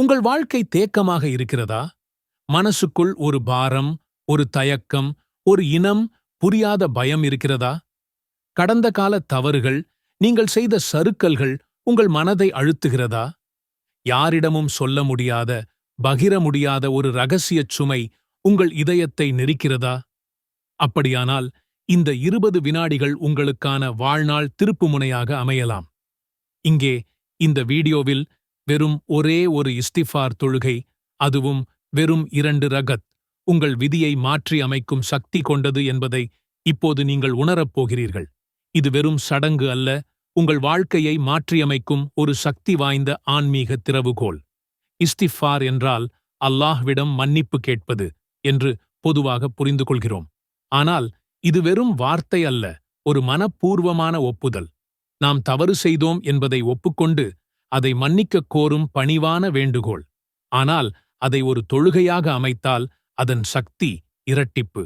உங்கள் வாழ்க்கை தேக்கமாக இருக்கிறதா? மனசுக்குள் ஒரு பாரம் ஒரு தயக்கம் ஒரு இனம் புரியாத பயம் இருக்கிறதா? கடந்த கால தவறுகள் நீங்கள் செய்த சறுக்கல்கள் உங்கள் மனதை அழுத்துகிறதா? யாரிடமும் சொல்ல முடியாத பகிர முடியாத ஒரு ரகசியச் சுமை உங்கள் இதயத்தை நெரிக்கிறதா? அப்படியானால் இந்த இருபது வினாடிகள் உங்களுக்கான வாழ்நாள் திருப்புமுனையாக அமையலாம். இங்கே இந்த வீடியோவில் வெறும் ஒரே ஒரு இஸ்திஃபார் தொழுகை அதுவும் வெறும் இரண்டு ரகத். உங்கள் விதியை மாற்றி அமைக்கும் சக்தி கொண்டது என்பதை இப்போது நீங்கள் உணரப் போகிறீர்கள். இது வெறும் சடங்கு அல்ல உங்கள் வாழ்க்கையை மாற்றியமைக்கும் ஒரு சக்தி வாய்ந்த ஆன்மீக திறவுகோல். இஸ்திஃபார் என்றால் அல்லாஹ்விடம் மன்னிப்பு கேட்பது என்று பொதுவாக புரிந்து கொள்கிறோம் ஆனால் இது வெறும் வார்த்தை அல்ல ஒரு மனப்பூர்வமான ஒப்புதல். நாம் தவறு செய்தோம் என்பதை ஒப்புக்கொண்டு அதை மன்னிக்கக் கோரும் பணிவான வேண்டுகோள். ஆனால் அதை ஒரு தொழுகையாக அமைத்தால் அதன் சக்தி இரட்டிப்பு.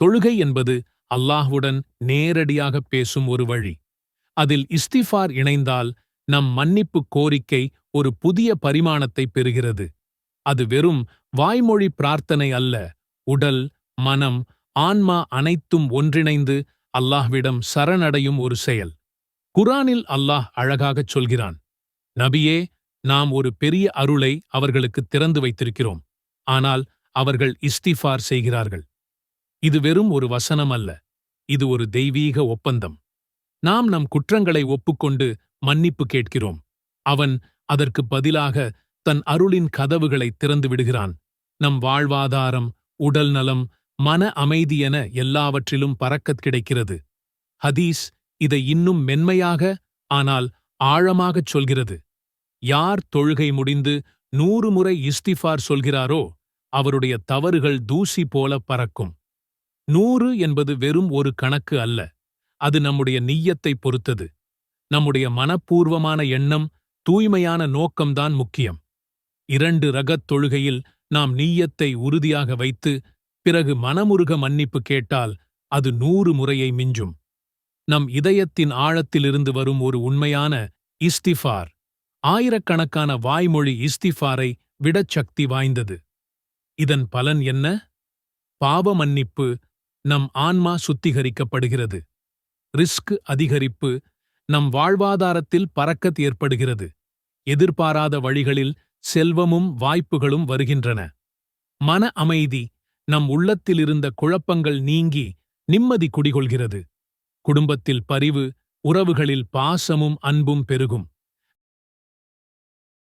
தொழுகை என்பது அல்லாஹ்வுடன் நேரடியாக பேசும் ஒரு வழி. அதில் இஸ்திஃபார் இணைந்தால் நம் மன்னிப்பு கோரிக்கை ஒரு புதிய பரிமாணத்தை பெறுகிறது. அது வெறும் வாய்மொழி பிரார்த்தனை அல்ல உடல் மனம் ஆன்மா அனைத்தும் ஒன்றிணைந்து அல்லாஹ்விடம் சரணடையும் ஒரு செயல். குரானில் அல்லாஹ் அழகாகச் சொல்கிறான் நபியே நாம் ஒரு பெரிய அருளை அவர்களுக்கு திறந்து வைத்திருக்கிறோம். ஆனால் அவர்கள் இஸ்திஃபார் செய்கிறார்கள். இது வெறும் ஒரு வசனம் அல்ல இது ஒரு தெய்வீக ஒப்பந்தம். நாம் நம் குற்றங்களை ஒப்புக்கொண்டு மன்னிப்பு கேட்கிறோம். அவன் அதற்கு பதிலாக தன் அருளின் கதவுகளை திறந்து விடுகிறான். நம் வாழ்வாதாரம் உடல் நலம் மன என எல்லாவற்றிலும் பறக்கத் கிடைக்கிறது. ஹதீஸ் இதை இன்னும் மென்மையாக ஆனால் ஆழமாகச் சொல்கிறது. யார் தொழுகை முடிந்து நூறு முறை இஸ்திஃபார் சொல்கிறாரோ அவருடைய தவறுகள் தூசி போல பறக்கும். நூறு என்பது வெறும் ஒரு கணக்கு அல்ல. அது நம்முடைய நீயத்தை பொறுத்தது. நம்முடைய மனப்பூர்வமான எண்ணம் தூய்மையான நோக்கம்தான் முக்கியம். இரண்டு ரகத் தொழுகையில் நாம் நீயத்தை உறுதியாக வைத்து பிறகு மனமுருக மன்னிப்பு கேட்டால் அது நூறு முறையை மிஞ்சும். நம் இதயத்தின் ஆழத்திலிருந்து வரும் ஒரு உண்மையான இஸ்திஃபார். ஆயிரக்கணக்கான வாய்மொழி இஸ்திஃபாரை விடச் சக்தி வாய்ந்தது. இதன் பலன் என்ன? பாவ மன்னிப்பு நம் ஆன்மா சுத்திகரிக்கப்படுகிறது. ரிஸ்க் அதிகரிப்பு நம் வாழ்வாதாரத்தில் பறக்கத் ஏற்படுகிறது. எதிர்பாராத வழிகளில் செல்வமும் வாய்ப்புகளும் வருகின்றன. மன அமைதி நம் உள்ளத்திலிருந்த குழப்பங்கள் நீங்கி நிம்மதி குடிகொள்கிறது. குடும்பத்தில் பரிவு உறவுகளில் பாசமும் அன்பும் பெருகும்.